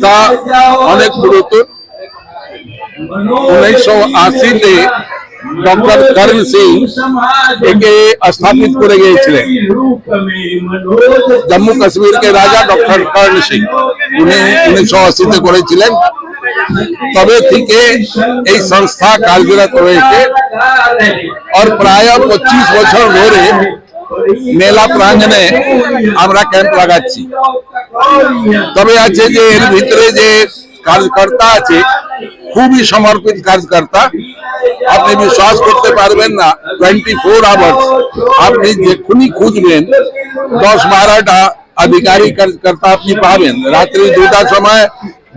সংস্থা অনেক পুরাতন উনিশশো আশিতে ডক্টর করণ সিং একে স্থাপিত করে গিয়েছিলেন জম্মু কাশ্মীর কে রাজা ডক্টর কর্ণ সিং উনি উনিশশো আশিতে করেছিলেন তবে থেকে এই সংস্থা কার্যরত রয়েছে আর প্রায় পঁচিশ বছর ধরে মেলা প্রাঙ্গণে আমরা ক্যাম্প লাগাচ্ছি। তবে আছে যে এর ভিতরে যে কার্যকর্তা আছে, খুবই সমর্পিত কার্যকর্তা আপনি বিশ্বাস করতে পারবেন না টোয়েন্টি ফোর আওয়ার্স আপনি যেখুনি খুঁজবেন, দশ বারোটা আধিকারিক কার্যকর্তা আপনি পাবেন। রাত্রি দুটার সময়,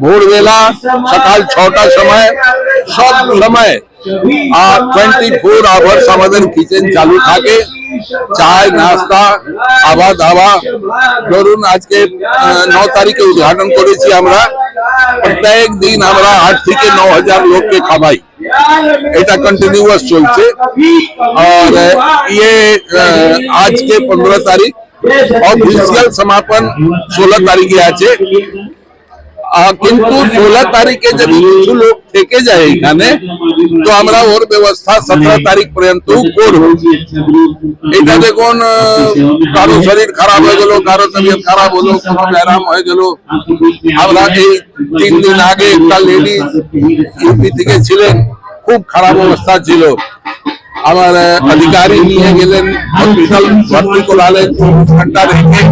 ভোরবেলা সকাল ছটার সময়, সব সময়। আর টোয়েন্টি ফোর আওয়ার্স আমাদের কিচেন চালু থাকে। চায়, নাস্তা খাওয়া দাওয়া ধরুন আজকে ন তারিখে উদ্ঘাটন করেছি আমরা। প্রত্যেক দিন আমরা আট থেকে ন হাজার লোককে খাওয়াই। এটা কন্টিনিউয়াস চলছে। আর ইয়ে আজকে পনেরো তারিখ। অফিসিয়াল সমাপন ষোলো তারিখে আছে। কিন্তু ষোলো তারিখে যদি কিছু লোক থেকে যায় এখানে, তো আমরা ওর ব্যবস্থা সতেরো তারিখ পর্যন্ত করব। এটা দেখুন কারও শরীর খারাপ হয়ে গেল, কারও শরীর খারাপ হলো, কোনো হয়ে গেল। আমরা এই তিন দিন আগে একটা লেডি ইউপি থেকে ছিলেন, খুব খারাপ অবস্থা ছিল। আমার অধিকারী নিয়ে গেলেন, হসপিটাল ভর্তি করালেন চব্বিশ ঘণ্টা রেখে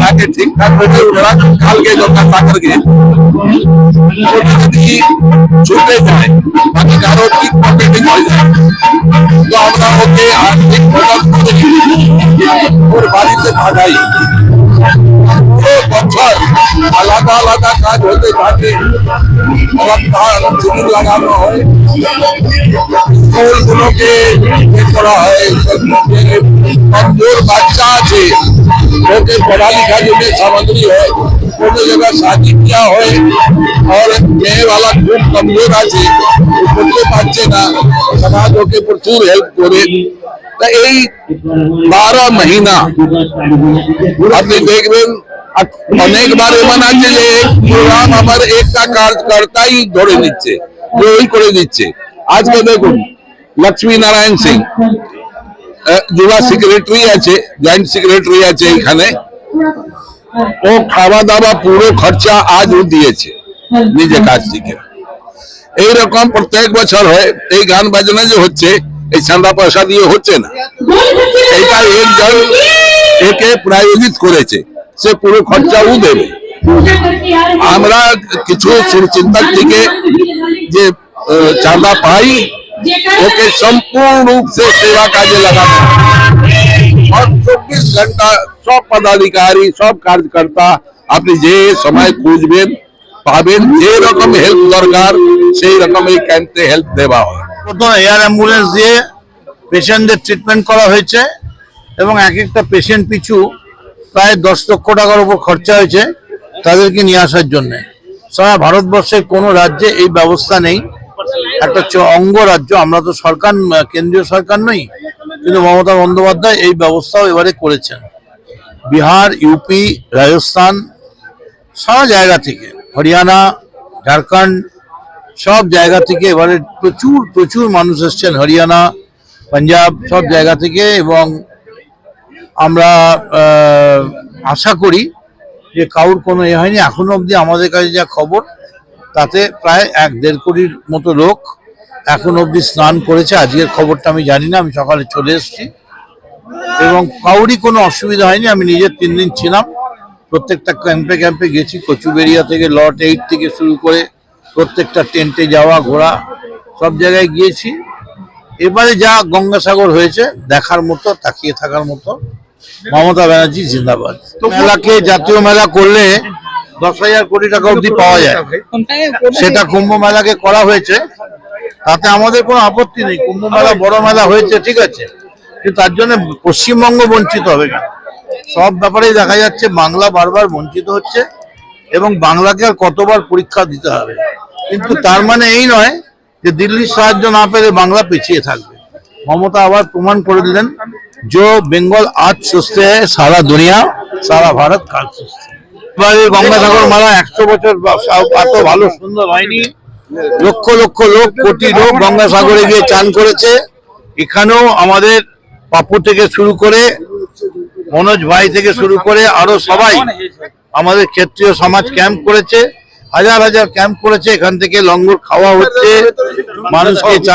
তাকে ঠিকঠাক করে ওরা কালকে যখন তাকে ওটা যদি ছুটে যায়, তাকে কারও ঠিক পকেটে হয়ে যায়। তো আমরা ওকে আর্থিক মদত করে ওর বাড়িতে পাঠাই বছর আলাদা আলাদা কাজ হতে থাকে। রক্তদান শিবির লাগানো হয়। স্কুলগুলোকে এ করা হয় যে কমজোর বাচ্চা আছে ওকে পড়ালেখা জন্য সামগ্রী হয় কোনো জায়গায় শাদি কিয়া হয় और মেয়ে वाला খুব কমজোর আছে ও করতে পারছে না সমাজ ওকে প্রচুর হেল্প করে তা এই বারো মহিনা আপনি দেখবেন আর অনেকবার এমন আছে যে প্রোগ্রাম আমার একটা কার্যকর্তাই ধরে নিচ্ছে যে ওই করে দিচ্ছে আজকে দেখুন লক্ষ্মী নারায়ণ সিং যুবা সেক্রেটারি আছে জয়েন্ট সেক্রেটারি আছে এখানে। ও খাওয়া দাওয়া পুরো খরচা আজ ও দিয়েছে নিজে কাজ থেকে। এইরকম প্রত্যেক বছর হয়, এই গান বাজনা যে হচ্ছে, এই চাঁদা পয়সা দিয়ে হচ্ছে না। এইটা একজন একে প্রায়োজিত করেছে, সে পুরো খরচা ও দেবে। আমরা কিছু চিন্তা থেকে যে চাঁদা পাই ওকে संपूर्ण रूप से सेवा काजे लगाना और चौबीस घंटा सब पदाधिकारी सब আপনি যে সময় খুঁজবেন পাবেন। যে রকম হেল্প দরকার সেই রকম এই ক্যাম্পে হেল্প দেওয়া হয়। প্রথম এয়ার অ্যাম্বুলেন্স দিয়ে পেশেন্টদের ট্রিটমেন্ট করা হয়েছে এবং এক একটা পেশেন্ট পিছু প্রায় দশ লক্ষ টাকার উপর খরচা হয়েছে তাদেরকে নিয়ে আসার জন্যে। সারা ভারতবর্ষের কোনো রাজ্যে এই ব্যবস্থা নেই। একটা চ- অঙ্গ রাজ্য আমরা তো সরকার, কেন্দ্রীয় সরকার নই, কিন্তু মমতা বন্দ্যোপাধ্যায় এই ব্যবস্থাও এবারে করেছেন। বিহার, ইউপি, রাজস্থান, সারা জায়গা থেকে, হরিয়ানা, ঝাড়খণ্ড, সব জায়গা থেকে এবারে প্রচুর প্রচুর মানুষ এসছেন, হরিয়ানা, পাঞ্জাব, সব জায়গা থেকে এবং আমরা আশা করি যে কাউর কোনো এ হয়নি। এখনও অবধি আমাদের কাছে যা খবর তাতে প্রায় এক দেড় কোটির মতো লোক এখন অবধি স্নান করেছে। আজকের খবরটা আমি জানি না আমি সকালে চলে এসেছি। এবং কাউরই কোনো অসুবিধা হয়নি আমি নিজের তিন দিন ছিলাম। প্রত্যেকটা ক্যাম্পে ক্যাম্পে গেছি কচুবেরিয়া থেকে লট এইট থেকে শুরু করে প্রত্যেকটা টেন্টে যাওয়া ঘোরা সব জায়গায় গিয়েছি। এবারে যা গঙ্গাসাগর হয়েছে দেখার মতো তাকিয়ে থাকার মতো। মমতা ব্যানার্জি জিন্দাবাদ। তো মেলাকে জাতীয় মেলা করলে দশ হাজার কোটি টাকা অবধি পাওয়া যায়। সেটা কুম্ভ মেলাকে করা হয়েছে। তাতে আমাদের কোনো আপত্তি নেই। কুম্ভ মেলা, বড় মেলা হয়েছে, ঠিক আছে। কিন্তু তার জন্য পশ্চিমবঙ্গ বঞ্চিত হবে না সব ব্যাপারেই দেখা যাচ্ছে, বাংলা বারবার বঞ্চিত হচ্ছে এবং বাংলাকে আর কতবার পরীক্ষা দিতে হবে। কিন্তু তার মানে এই নয় যে দিল্লির সাহায্য না পেলে বাংলা পিছিয়ে থাকবে। মমতা আবার প্রমাণ করে দিলেন যে বেঙ্গল আজ সুস্থ সারা দুনিয়া, সারা ভারত কাল সুস্থ আপনাদের গঙ্গাসাগর একশো বছর এত ভালো হয়নি। লক্ষ লক্ষ লোক কোটি লোক গঙ্গাসাগরে গিয়ে চান করেছে। এখানেও আমাদের পাপুর থেকে শুরু করে মনোজ ভাই থেকে শুরু করে আরও সবাই আমাদের ক্ষেত্রীয় সমাজ ক্যাম্প করেছে হাজার হাজার ক্যাম্প করেছে। এখান থেকে লঙ্গর খাওয়া হচ্ছে মানুষকে